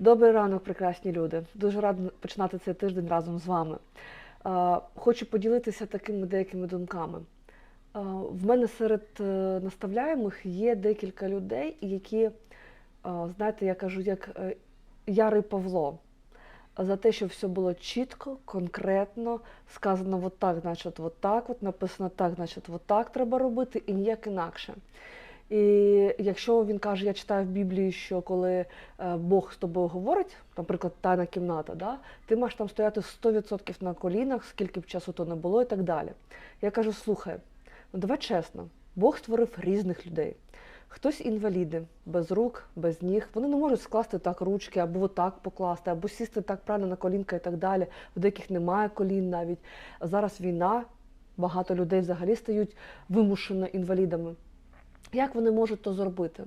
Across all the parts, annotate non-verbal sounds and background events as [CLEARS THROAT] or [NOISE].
Добрий ранок, прекрасні люди. Дуже рада починати цей тиждень разом з вами. Хочу поділитися такими деякими думками. В мене серед е, наставляємих є декілька людей, які, е, знаєте, я кажу, як е, Ярий Павло. За те, щоб все було чітко, конкретно, сказано от так, значить, от так, от написано так, значить, от так треба робити, і ніяк інакше. І якщо він каже, я читаю в Біблії, що коли е, Бог з тобою говорить, наприклад, тайна кімната, да, ти маєш там стояти 100% на колінах, скільки б часу то не було, і так далі. Я кажу: слухай, ну давай чесно, Бог створив різних людей. Хтось інваліди, без рук, без ніг. Вони не можуть скласти так ручки, або отак покласти, або сісти так правильно на колінка і так далі. В деяких немає колін навіть. Зараз війна, багато людей взагалі стають вимушено інвалідами. Як вони можуть то зробити?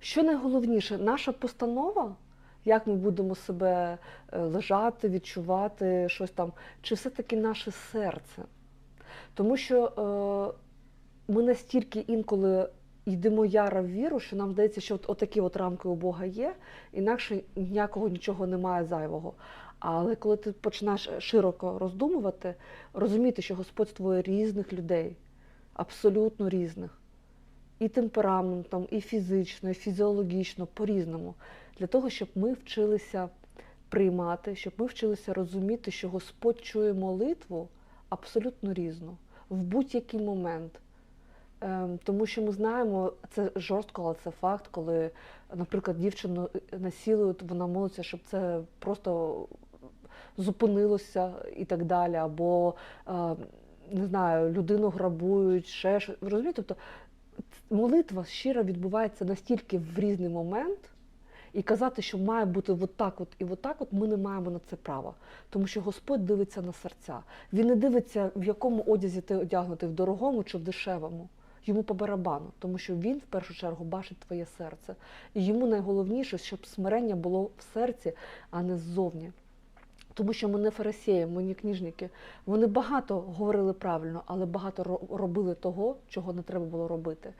Що найголовніше, наша постанова, як ми будемо себе е, лежати, відчувати щось там, чи все-таки наше серце? Тому що е, ми настільки інколи йдемо яра в віру, що нам здається, що от, отакі от рамки у Бога є, інакше ніякого нічого немає зайвого. Але коли ти починаєш широко роздумувати, розуміти, що Господь створює різних людей, абсолютно різних і темпераментом, і фізично, і фізіологічно, по-різному, для того, щоб ми вчилися приймати, щоб ми вчилися розуміти, що Господь чує молитву абсолютно різну, в будь-який момент. Ем, Тому що ми знаємо, це жорстко, але це факт, коли, наприклад, дівчину насилують, вона молиться, щоб це просто зупинилося і так далі, або е, не знаю, людину грабують, ще щось. Розумієте? Тобто молитва щира відбувається настільки в різний момент, і казати, що має бути отак от і отак, от ми не маємо на це права. Тому що Господь дивиться на серця. Він не дивиться, в якому одязі ти одягнутий, в дорогому чи в дешевому. Йому по барабану, тому що він в першу чергу бачить твоє серце. І йому найголовніше, щоб смирення було в серці, а не ззовні. Тому що ми не фарисеї, ми не книжники. Вони багато говорили правильно, але багато робили того, чого не треба було робити.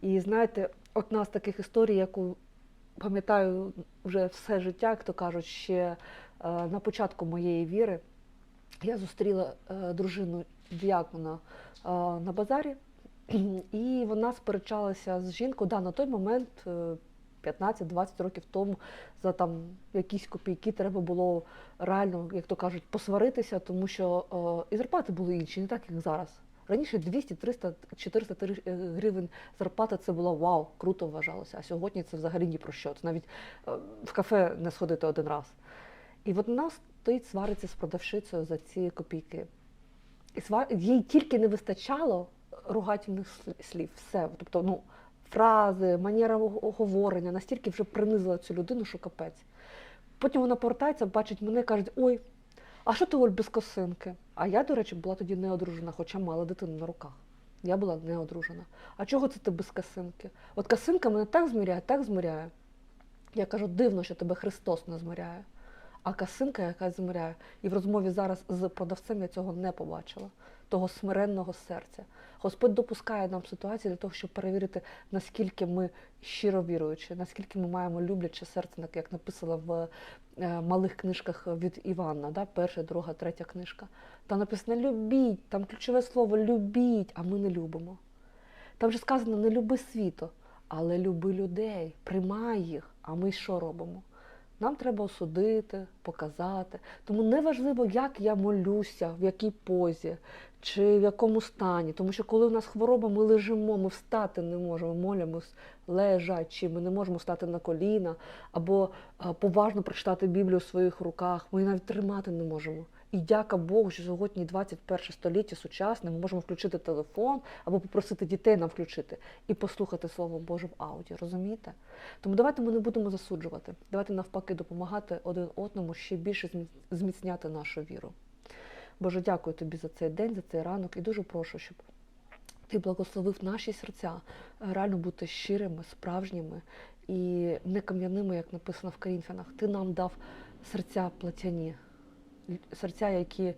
І знаєте, одна з таких історій, яку пам'ятаю вже все життя, як то кажуть, ще е, на початку моєї віри, я зустріла е, дружину діакона е, на базарі, [CLEARS THROAT] і вона сперечалася з жінкою. Да, на той момент. Е, 15-20 років тому за там якісь копійки треба було реально, як то кажуть, посваритися, тому що е, і зарплати були інші, не так як зараз. Раніше 200, 300, 400 е, гривень зарплата це було вау, круто вважалося. А сьогодні це взагалі ні про що. Це навіть е, в кафе не сходити один раз. І от вона стоїть, свариться з продавщицею за ці копійки. І свар... їй тільки не вистачало ругательних слів. Все. Тобто, ну, фрази, манера говорення настільки вже принизила цю людину, що капець. Потім вона повертається, бачить мене і каже: ой, а що ти Оль без косинки? А я, до речі, була тоді не одружена, хоча мала дитину на руках. Я була не одружена. А чого це ти без косинки? От косинка мене так зміряє, так зміряє. Я кажу, дивно, що тебе Христос не зміряє. А косинка якась зміряє. І в розмові зараз з продавцем я цього не побачила, того смиренного серця. Господь допускає нам ситуації для того, щоб перевірити, наскільки ми щиро віруючі, наскільки ми маємо любляче серце, як написано в е, малих книжках від Івана, да? перша, друга, третя книжка. Там написано любіть, там ключове слово любіть, а ми не любимо. Там же сказано не люби світу, але люби людей, приймай їх. А ми що робимо? Нам треба осудити, показати. Тому неважливо, як я молюся, в якій позі чи в якому стані. Тому що коли у нас хвороба, ми лежимо, ми встати не можемо, молимось лежачи, ми не можемо стати на коліна або е, поважно прочитати Біблію в своїх руках. Ми навіть тримати не можемо. І дяка Богу, що сьогодні 21 століття сучасне, ми можемо включити телефон або попросити дітей нам включити і послухати Слово Боже в аудіо. Розумієте? Тому давайте ми не будемо засуджувати. Давайте навпаки допомагати один одному ще більше зміцняти нашу віру. Боже, дякую тобі за цей день, за цей ранок і дуже прошу, щоб ти благословив наші серця реально бути щирими, справжніми і не кам'яними, як написано в Корінфянах. Ти нам дав серця платяні, серця, які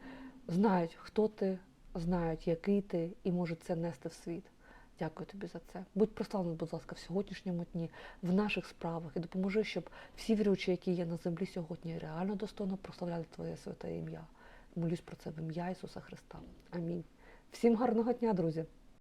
знають, хто ти, знають, який ти, і можуть це нести в світ. Дякую тобі за це. Будь прославлений, будь ласка, в сьогоднішньому дні, в наших справах і допоможи, щоб всі віручі, які є на землі сьогодні, реально достойно прославляли Твоє святе ім'я. Молюсь про це в ім'я Ісуса Христа. Амінь. Всім гарного дня, друзі!